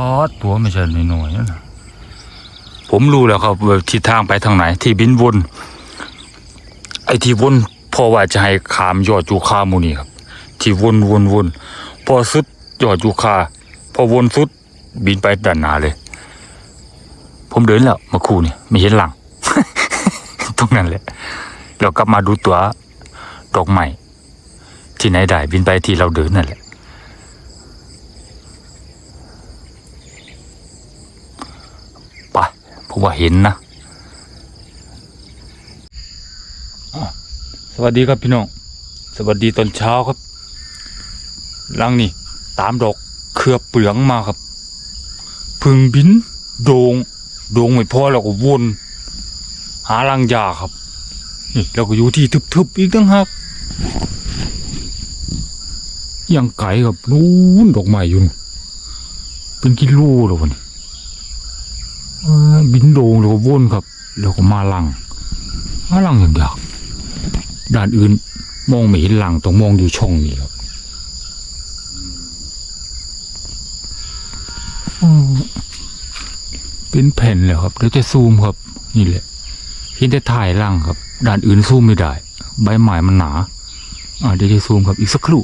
อตัวไม่ใช่น้อยๆนะ ผมรู้แล้วครับทิศทางไปทางไหน ที่บินวน ไอ้ที่วนพราะว่าจะให้ขามยอดยูคามูนี่ครับ ที่วนวนวนพอสุดยอดยูคา พอวนสุดบินไปด้านหน้าเลย ผมเดินแล้วมาคู่นี่ไม่เห็นหลัง ตรงนั้นแหละเรากลับมาดูตัวดอกไม้ที่ไหนได้บินไปที่เราเดินนั่นแหละ ไป ผมว่าเห็นนะสวัสดีครับพี่น้อง สวัสดีตอนเช้าครับลังนี่ตามดอกเครือเปลืองมาครับ พึ่งบินโดงโดงไม่พอแล้วก็วนหาลังยาครับนี่เราก็อยู่ที่ทึบๆอีกตั้งหากยังไกลครับนู้นดอกไม้อยู่นเป็นกิโลแล้ววะนี่ บินโดงแล้วก็วนครับ แล้วก็มาลังมาลังอย่างเดียวด้านอื่นมองไม่เห็นลังต้องมองอยู่ช่องนี้ครับเป็นแผ่นแล้วครับเดี๋ยวจะซูมครับ นี่แหละเห็นแต่ถ่ายลังครับ ด้านอื่นซูมไม่ได้ ใบไม้มันหนา อ่าเดี๋ยวจะซูมครับอีกสักครู่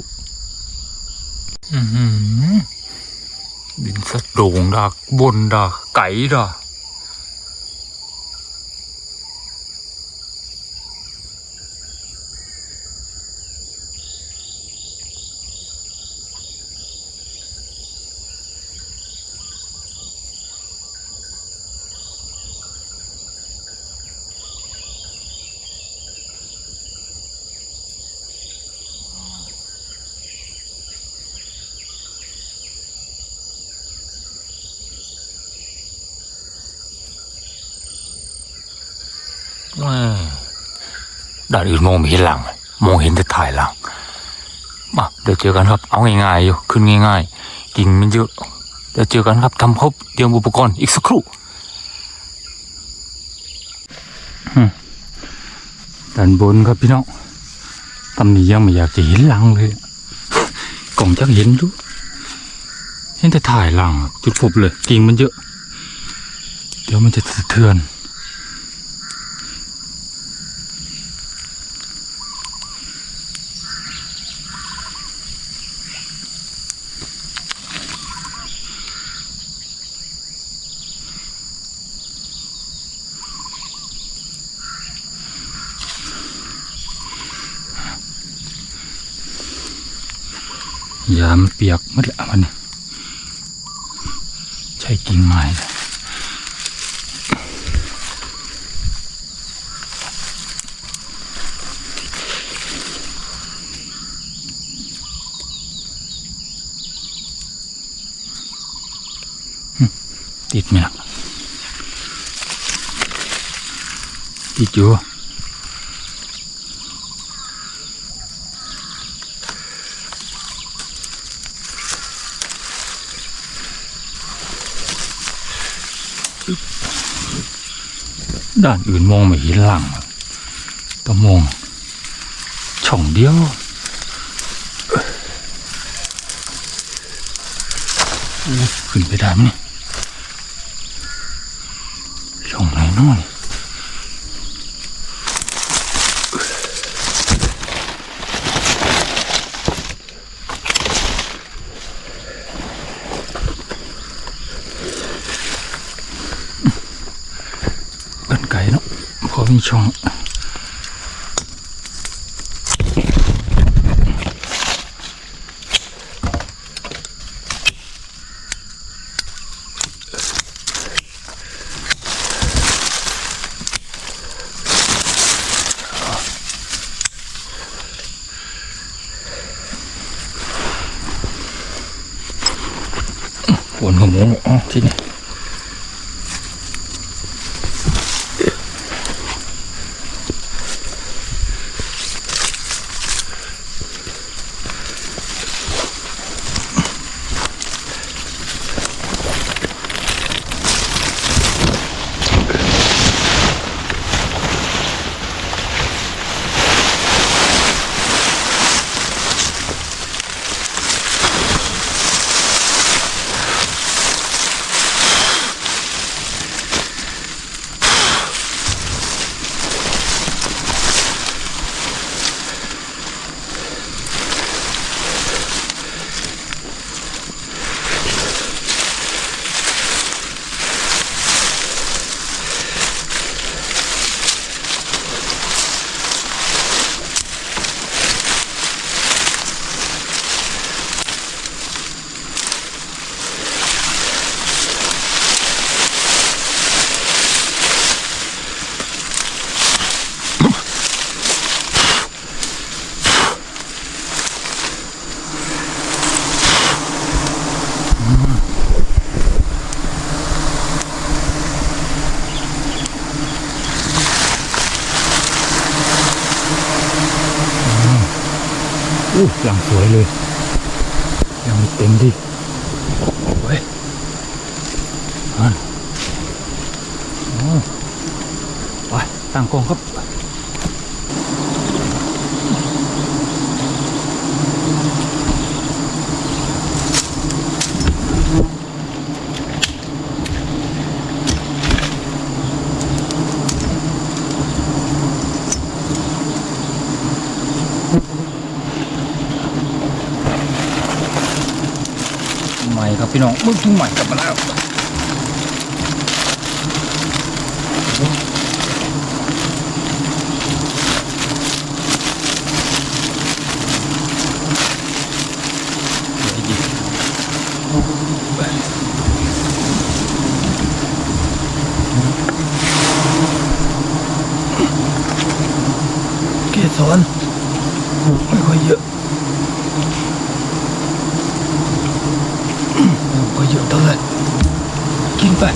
บินสะโดงดากบนดากไก่ดาก ด้านอื่นมองไม่เห็นหลัง มองเห็นแต่ถ่ายหลังมาเดี๋ยวเจอกันครับ เอาง่ายๆอยู่ขึ้นง่าย ๆ กิ่งมันเยอะเดี๋ยวเจอกันครับทำครบเตรียมอุปกรณ์อีกสักครู่ด้านบนครับพี่น้องตำนี้ยังไม่อยากจะเห็นหลังเลยกล่องจักเห็นดูเห็นแต่ถ่ายหลังจุดพบเลยกิ่งมันเยอะ เดี๋ยวมันจะสะเทือน ยามันเปียกมดละมันใช่กิ่งไม้เลยหึติดไหมล่ะติดอยู่ ด้านอื่นมองไม่เห็นหลังต้องมองช่องเดียวขึ้นไปได้ไหมช่องไหนน้อยกันไกลเนาะพอมี ช่องฝนขโมงอ๋อที่นี่ เลย ยังไม่เต็มดิเฮ้ยอะโอ้ไปตั้งกองครับ ม่ครับพี่น้องมึงทิ้งใหม่กลับมาแล้วเกสรไม่ค่อยเยอะ ก็เยอะเท่าไหร่ กินไป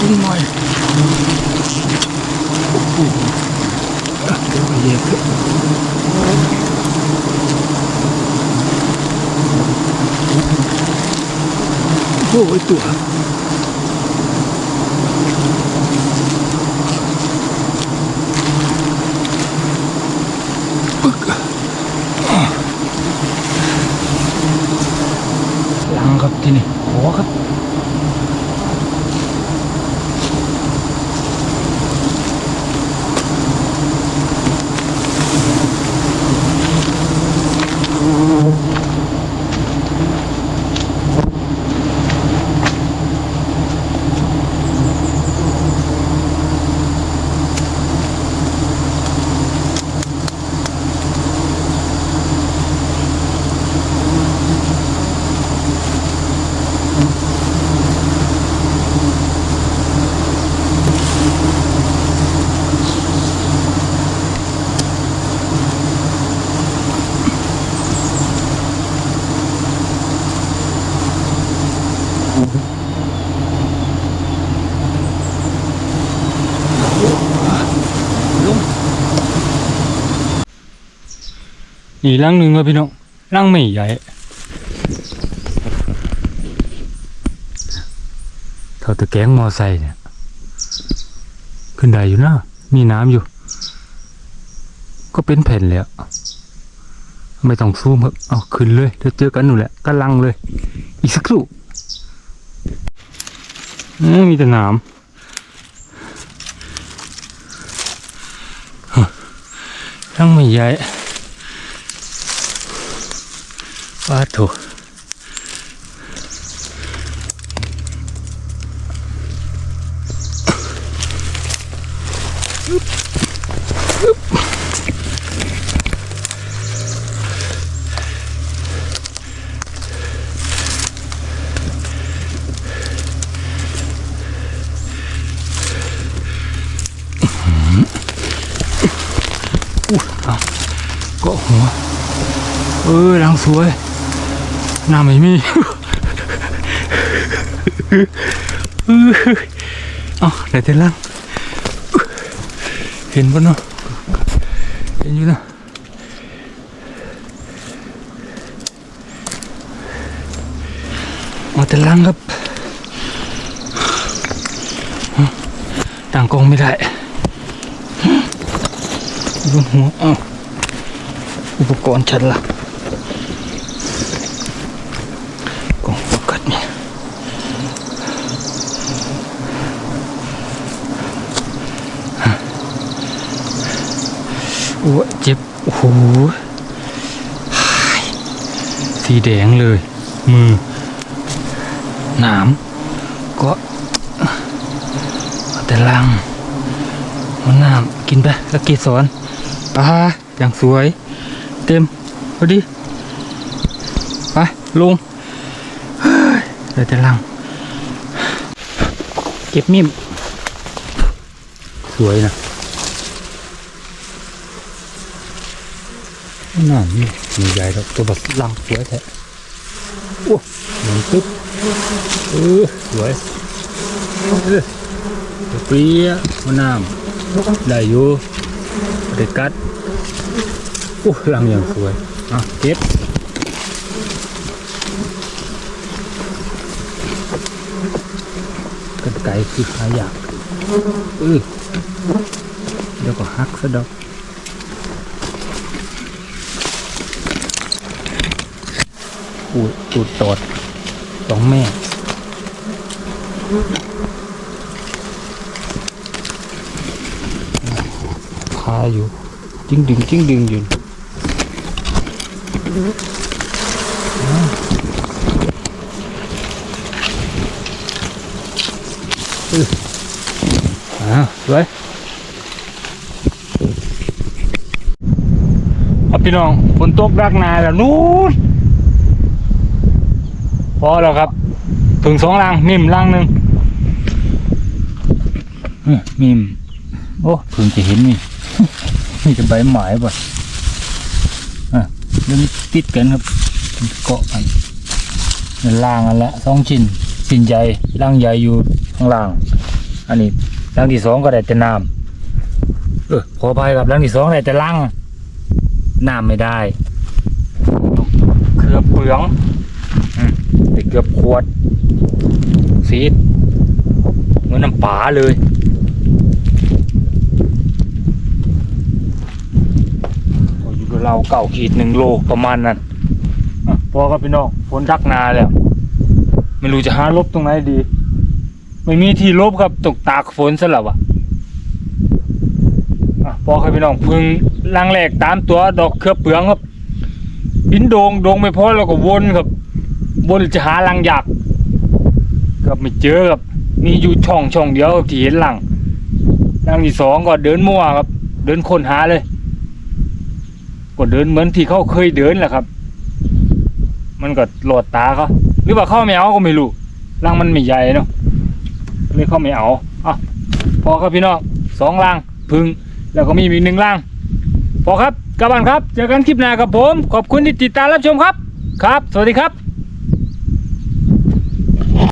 ปรุงหน่อย โอ้โหเดี๋ยวไปเหยียบเลยโอ้ยตัวปึ๊กหลังครับที่นี่ขอครับ อีกลังหนึ่งครับพี่น้องลังไม่ใหญ่เท่าตะแกงมอไซค์เนี่ยขึ้นได้อยู่นะมีน้ำอยู่ ก็เป็นแผ่นแล้วไม่ต้องซูมครับเอาขึ้นเลยเดี๋ยวเจอกันหนูแหละกำลังเลย อีกสักครู่มีแต่น้ำฮะลังไม่ใหญ่ ปาโถอู้เอา น้าไม่มีเอาไหนเต้นล่างเห็นปะเนาะเห็นอยู่นะมาเต้นล่างครับต่างกล้องไม่ได้ดูหัวเอ้าอุปกรณ์ฉันล่ะกล่องโฟกัสเนี่ย อ้เจ็บโอ้โหสีแดงเลย มือหนามก็เอาแต่ลังมันน้ำกินไปแล้วกีสอนปลาอย่างสวย เต็มพอดีไปลงเดี๋ยวจะลังเก็บมิมสวยนะ น่ามีมีใหญ่แล้วตัวแบบลังสวยแท้โอ้หนึ่งตึ๊บเออสวยเออเปรี้ยมะนาวได้อยู่เด็กัดโอ้ลังอย่างสวยอะเก็บกันไก่คือหายากเออเดี๋ยวก็หักซะดอก ปูดปูดตอดสองแม่คาอยู่ จิ้งดึงจิ้งดึงอยู่อื้ออ่าสวยเอาพี่น้องฝนตกรักนาแล้วนู้น พอแล้วครับถึงสองลังมิมลังหนึ่งอื้อมิมโอ้เพิ่งจะเห็นนี่นี่จะใบหมายบ่อะเรื่องติดกันครับเกาะกันนั่นล่างอันละสองชิ้นชิ้นใหญ่ล่างใหญ่อยู่ข้างล่าง อันนี้ล่างที่สองก็ได้แต่น้ำเออขออภัยครับล่างที่สองได้แต่ล่างน้ำไม่ได้ เครือเปลือง เกือบขวดซีดเหมือนน้ำป่าเลยอยู่กับเราเก่าขีดหนึ่งโลประมาณนั้นอพอครับพี่น้องฝนรักนาแล้ว ไม่รู้จะหาลบตรงไหนดี ไม่มีที่ลบครับตกตากฝนซะแล้วอะพอครับพี่น้องพึ่งลังแรกตามตัวดอกเครือเปลืองครับบินโดงโดงไม่พอแล้วก็วนครับ บนจะหาลังอยากก็ไม่เจอครับมีอยู่ช่องช่องเดียวที่เห็นลังลังที่สองก็เดินมั่วครับ เดินค้นหาเลยก็เดินเหมือนที่เขาเคยเดินแหละครับ มันก็โหลดตาเขาหรือว่าเขาไม่เอาก็ไม่รู้ลังมันไม่ใหญ่เนาะเลยเขาไม่เอาอะพอครับพี่น้องสองลังพึ่งแล้วก็มีอีกหนึ่งลังพอครับกลับบ้านครับ เจอกันคลิปหน้ากับผม ขอบคุณที่ติดตามรับชมครับ ครับ สวัสดีครับ